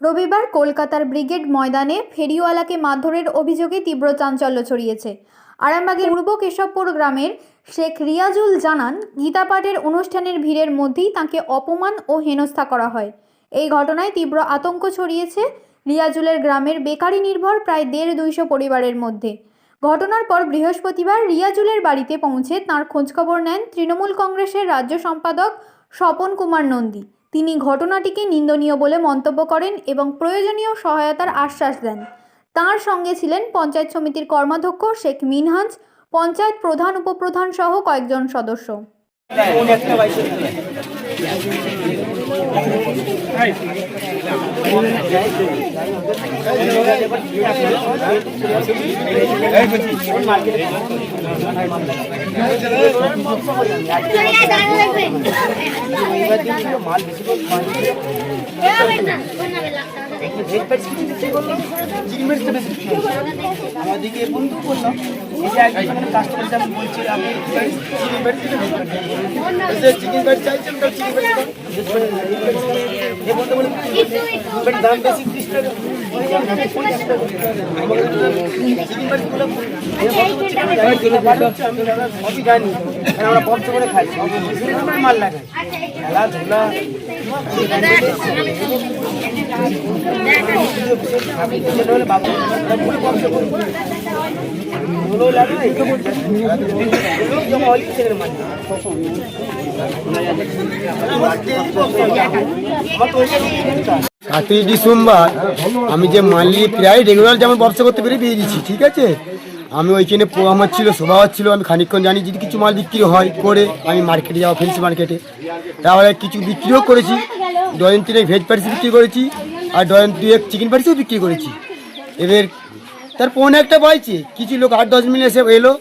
রবিবার কলকাতার ব্রিগেড ময়দানে ফেরিওয়ালাকে মারধরের অভিযোগে তীব্র চাঞ্চল্য ছড়িয়েছে। আরামবাগের পূর্ব কেশবপুর গ্রামের শেখ রিয়াজুল জানান, গীতাপাঠের অনুষ্ঠানের ভিড়ের মধ্যেই তাকে অপমান ও হেনস্থা করা হয়। এই ঘটনায় তীব্র আতঙ্ক ছড়িয়েছে রিয়াজুলের গ্রামের বেকারি নির্ভর প্রায় দেড় দুইশো পরিবারের মধ্যে। ঘটনার পর বৃহস্পতিবার রিয়াজুলের বাড়িতে পৌঁছে তাঁর খোঁজখবর নেন তৃণমূল কংগ্রেসের রাজ্য সম্পাদক স্বপন কুমার নন্দী। তিনি ঘটনাটিকে নিন্দনীয় বলে মন্তব্য করেন এবং প্রয়োজনীয় সহায়তার আশ্বাস দেন। তার সঙ্গে ছিলেন পঞ্চায়েত সমিতির কর্মাধ্যক্ষ শেখ মিনহাজ, পঞ্চায়েত প্রধান, উপপ্রধান সহ কয়েকজন সদস্য। মাল বেশি বলছে আমি চিকেন আমরা পঞ্চ খাই মাল লাগাই। খেলাধুলা সাতই ডিসেম্বর, আমি যে মানলি প্রায় রেগুলার যেমন ব্যবসা করতে পেরে দিয়ে দিচ্ছি ঠিক আছে? আমি ওইখানে পো- আমার ছিল শোভা ছিল আমি খানিকক্ষণ জানি যদি কিছু মাল বিক্রি হয় করে আমি মার্কেটে যাওয়া ফেন্সি মার্কেটে তাহলে কিছু বিক্রিও করেছি ডজন তিনেক ভেজ প্যাটিস বিক্রি করেছি আর ডজন দুয়েক চিকেন প্যাটিসও বিক্রি করেছি। এবার তার পৌনে একটা পাইছে কিছু লোক আট দশ মিনিট এসে এলো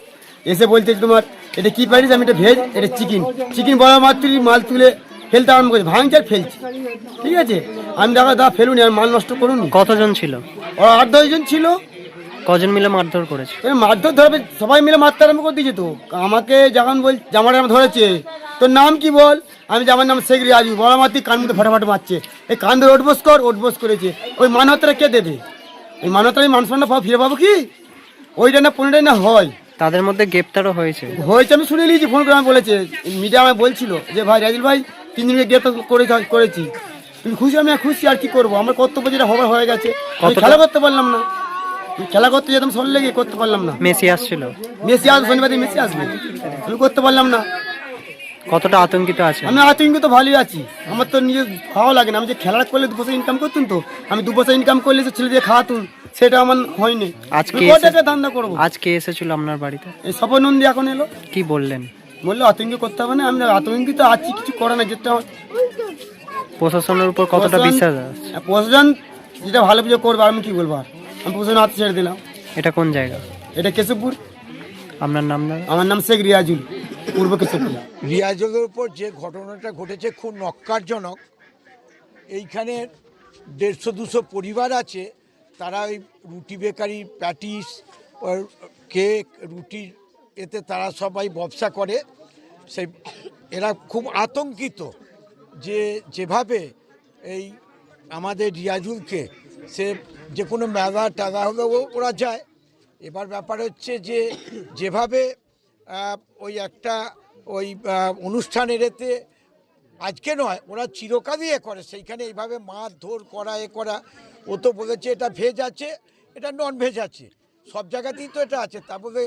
এসে বলতে তোমার এটা কি প্যাটিস আমি এটা ভেজ এটা চিকেন চিকেন বলা মাত্রই মাল তুলে ফেলতে আরম্ভ করেছি ভাঙছে আর ফেলছি। ঠিক আছে? আমি দেখা দা ফেলুনি আর মাল নষ্ট করুন। কতজন ছিল? ওরা আট দশজন ছিল। কজন মিলে মারধর করেছে? মারধর ধরবে সবাই মিলে মারতে আরম্ভ করে দিয়েছে তো। আমাকে যখন বল জামাটা আমার ধরেছে। তোর নাম কি বল? আমি জামার নাম শেখ রিয়াজু বড় মাতি কান মধ্যে ফাটাফাটি মারছে। এই কান ধরে ওটবোস কর ওটবোস করেছে। ওই মানহতটা কে দেবে? ওই মানহতটা আমি মানুষ না ফিরে পাবো কি? ওইটা না পনেরোটাই না হয়। তাদের মধ্যে গ্রেপ্তারও হয়েছে। হয়েছে আমি শুনে নিয়েছি ফোন করে আমাকে বলেছে। মিডিয়া আমায় বলছিল যে ভাই রাজুল ভাই তিন দিনকে গ্রেপ্তার করে করেছি তুমি খুশি? আমি খুশি আর কি করব? আমার কর্তব্য যেটা হবার হয়ে গেছে। আমি খেলা করতে পারলাম না। আমি খেলা করতে যেতাম সর লেগে করতে পারলাম না। মেসি আসছিল। মেসি আসবে শনিবার মেসি আসবে। আমি করতে পারলাম না। কতটা আতঙ্কিত আছে আমি আতঙ্কিত ভালোই আছি। আমার তো নিজে খাওয়া লাগে না। আমি যে খেলা করলে দু পয়সা ইনকাম করতুম তো আমি দু পয়সা ইনকাম করলে সে ছেলে দিয়ে খাওয়াতুম সেটা আমার হয়নি। আজকে কটাকা ধান্দা করব? আজকে এসেছিল আপনার বাড়িতে? এই সপনন্দী এখন এলো। কি বললেন? বলল আতঙ্ক করতে হবে না আমি আতঙ্কিত আছি কিছু করে না যেটা প্রশাসনের উপর কতটা বিশ্বাস আছে? প্রশাসন যেটা ভালো পুজো করবে আমি কি বলব আর? আমি প্রশাসন হাতে ছেড়ে দিলাম। এটা কোন জায়গা? এটা কেশবপুর। আপনার নাম দাদা? আমার নাম শেখ রিয়াজুল পূর্ব কেশবপুর। রিয়াজের উপর যে ঘটনাটা ঘটেছে খুব নক্কারজনক এইখানে দেড়শো দুশো পরিবার আছে। তারা ওই রুটি বেকারি প্যাটিস কেক রুটির এতে তারা সবাই ব্যবসা করে। সেই এরা খুব আতঙ্কিত যে যেভাবে এই আমাদের রিয়াজুলকে সে যে কোনো মেলা টেলা হলেও ওরা যায়। এবার ব্যাপার হচ্ছে যে যেভাবে ওই একটা, ওই অনুষ্ঠানের এতে, আজকে নয়, ওরা চিরকালই এ করে, সেইখানে এইভাবে মার ধর করা, এ করা। ও তো বলেছে এটা ভেজ আছে, এটা নন ভেজ আছে। সব জায়গাতেই তো এটা আছে। তা বলে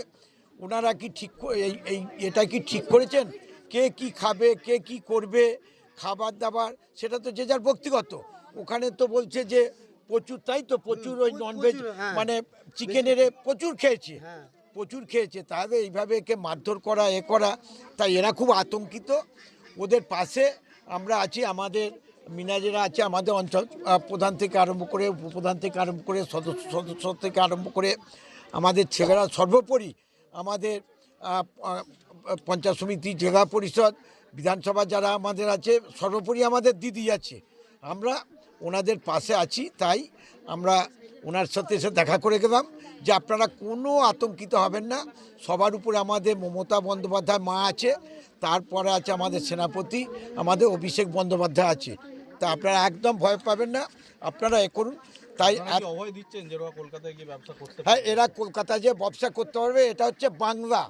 ওনারা কি ঠিক এই এই, এটা কি ঠিক করেছেন? কে কি খাবে, কে কি করবে খাবার দাবার সেটা তো যে যার ব্যক্তিগত। ওখানে তো বলছে যে প্রচুর তাই তো প্রচুর ওই ননভেজ মানে চিকেনের প্রচুর খেয়েছে প্রচুর খেয়েছে তাহলে এইভাবে একে মারধর করা এ করা তাই এরা খুব আতঙ্কিত। ওদের পাশে আমরা আছি আমাদের মিনাজেরা আছে আমাদের অঞ্চল প্রধান থেকে আরম্ভ করে উপপ্রধান থেকে আরম্ভ করে সদস্য সদস্য থেকে আরম্ভ করে আমাদের ছেলেরা সর্বোপরি আমাদের পঞ্চায়েত সমিতি জেলা পরিষদ বিধানসভা যারা আমাদের আছে সর্বোপরি আমাদের দিদি আছে। আমরা ওনাদের পাশে আছি তাই আমরা ওনার সাথে এসে দেখা করে গেলাম যে আপনারা কোনো আতঙ্কিত হবেন না। সবার উপরে আমাদের মমতা বন্দ্যোপাধ্যায় মা আছে তারপরে আছে আমাদের সেনাপতি আমাদের অভিষেক বন্দ্যোপাধ্যায় আছে। তা আপনারা একদম ভয় পাবেন না আপনারা এ করুন। তাই অভয় দিচ্ছেন যে কলকাতায় গিয়ে ব্যবসা করতে হ্যাঁ এরা কলকাতায় যে ব্যবসা করতে পারবে এটা হচ্ছে বাংলা।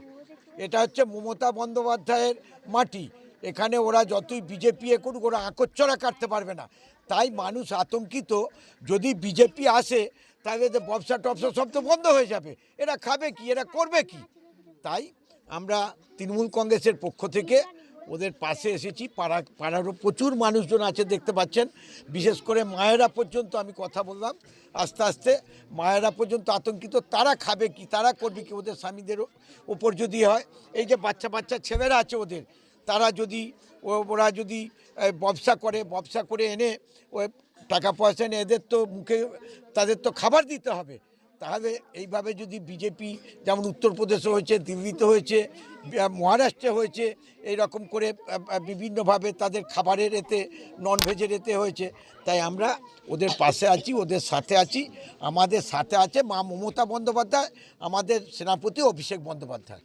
এটা হচ্ছে মমতা বন্দ্যোপাধ্যায়ের মাটি। এখানে ওরা যতই বিজেপি এ করুক ওরা আকচ্ছরা কাটতে পারবে না। তাই মানুষ আতঙ্কিত, যদি বিজেপি আসে, তাহলে তো ব্যবসা টবসা সব তো বন্ধ হয়ে যাবে। এরা খাবে কি? এরা করবে কি? তাই আমরা তৃণমূল কংগ্রেসের পক্ষ থেকে ওদের পাশে এসেছি। পাড়া, পাড়ারও প্রচুর মানুষজন আছে, দেখতে পাচ্ছেন। বিশেষ করে মায়েরা পর্যন্ত আমি কথা বললাম। আস্তে আস্তে মায়েরা পর্যন্ত আতঙ্কিত। তারা খাবে কি? তারা করবে কি? ওদের স্বামীদের ওপর যদি হয়, এই যে বাচ্চা বাচ্চা ছেলেরা আছে ওদের তারা যদি ওরা যদি ব্যবসা করে ব্যবসা করে এনে, ও, টাকা পয়সা এনে এদের তো মুখে, তাদের তো খাবার দিতে হবে। তাহলে এইভাবে যদি বিজেপি যেমন উত্তরপ্রদেশে হয়েছে, দিল্লিতে হয়েছে মহারাষ্ট্রে হয়েছে এই রকম করে বিভিন্নভাবে তাদের খাবারের এতে নন ভেজের এতে হয়েছে। তাই আমরা ওদের পাশে আছি, ওদের সাথে আছি। আমাদের সাথে আছে মা মমতা বন্দ্যোপাধ্যায়, আমাদের সেনাপতি অভিষেক বন্দ্যোপাধ্যায়।